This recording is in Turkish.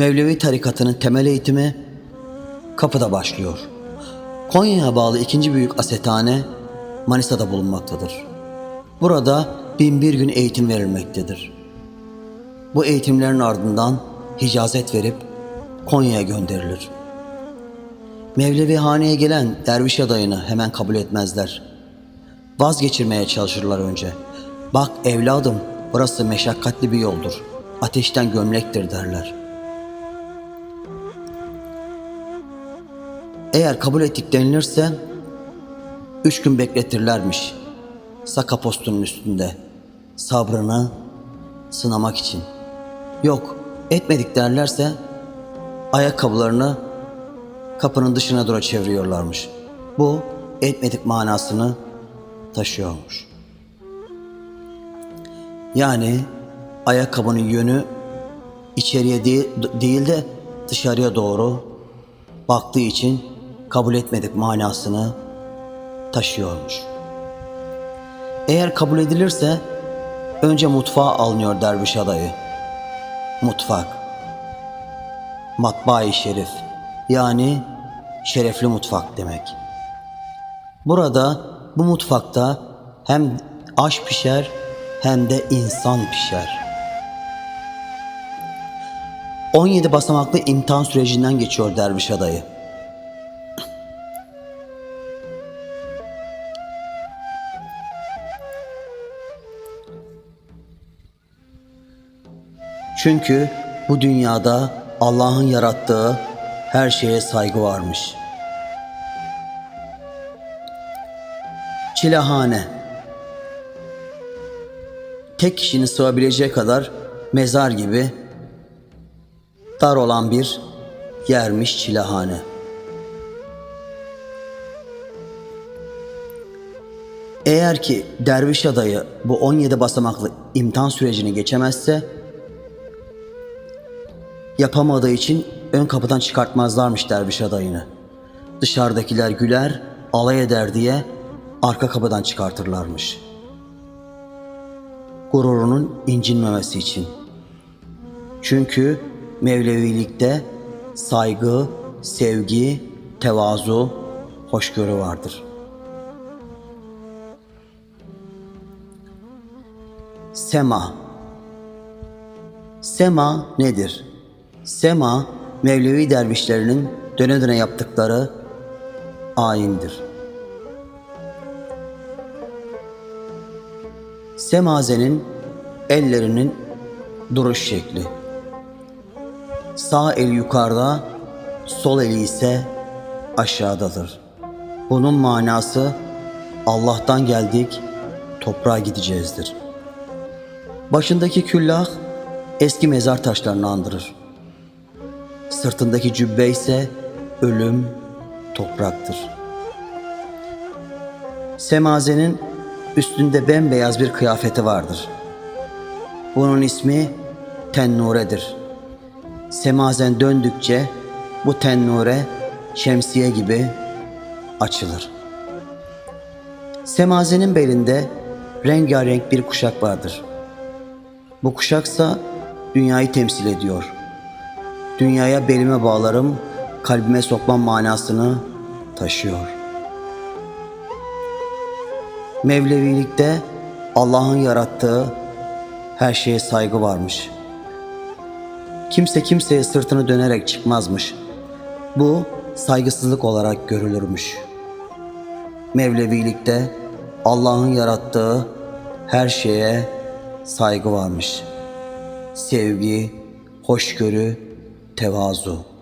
Mevlevi tarikatının temel eğitimi kapıda başlıyor. Konya'ya bağlı ikinci büyük asethane Manisa'da bulunmaktadır. Burada bin bir gün eğitim verilmektedir. Bu eğitimlerin ardından hicazet verip Konya'ya gönderilir. Mevlevi haneye gelen derviş adayını hemen kabul etmezler. Vazgeçirmeye çalışırlar önce. Bak evladım burası meşakkatli bir yoldur. Ateşten gömlektir derler. Eğer kabul ettik denilirse üç gün bekletirlermiş. Saka postunun üstünde. Sabrını sınamak için. Yok etmedik derlerse ayakkabılarını kapının dışına doğru çeviriyorlarmış. Bu etmedik manasını taşıyormuş. Yani ayakkabının yönü içeriye değil, değil de dışarıya doğru baktığı için kabul etmedik manasını taşıyormuş. Eğer kabul edilirse önce mutfağa alınıyor derviş adayı. Mutfak. Matbaa-i şerif. Yani şerefli mutfak demek. Burada bu mutfakta hem aş pişer hem de insan pişer. 17 basamaklı imtihan sürecinden geçiyor derviş adayı. Çünkü bu dünyada Allah'ın yarattığı her şeye saygı varmış. Çilehane Tek kişinin sığabileceği kadar mezar gibi dar olan bir yermiş çilehane. Eğer ki derviş adayı bu 17 basamaklı imtihan sürecini geçemezse yapamadığı için ön kapıdan çıkartmazlarmış derviş adayını. Dışarıdakiler güler, alay eder diye arka kapıdan çıkartırlarmış. Gururunun incinmemesi için. Çünkü Mevlevilikte saygı, sevgi, tevazu, hoşgörü vardır. Sema Sema nedir? Sema, Mevlevi dervişlerinin döne döne yaptıkları ayindir. Semazenin ellerinin duruş şekli. Sağ el yukarıda, sol eli ise aşağıdadır. Bunun manası Allah'tan geldik, toprağa gideceğizdir. Başındaki küllah eski mezar taşlarını andırır. Sırtındaki cübbe ise ölüm, topraktır. Semazenin üstünde bembeyaz bir kıyafeti vardır. Bunun ismi tennuredir. Semazen döndükçe bu tennure şemsiye gibi açılır. Semazenin belinde rengarenk bir kuşak vardır. Bu kuşaksa dünyayı temsil ediyor. Dünyaya belime bağlarım, kalbime sokmam manasını taşıyor. Mevlevilikte Allah'ın yarattığı her şeye saygı varmış. Kimse kimseye sırtını dönerek çıkmazmış. Bu saygısızlık olarak görülürmüş. Mevlevilikte Allah'ın yarattığı her şeye saygı varmış. Sevgi, hoşgörü, tevazu.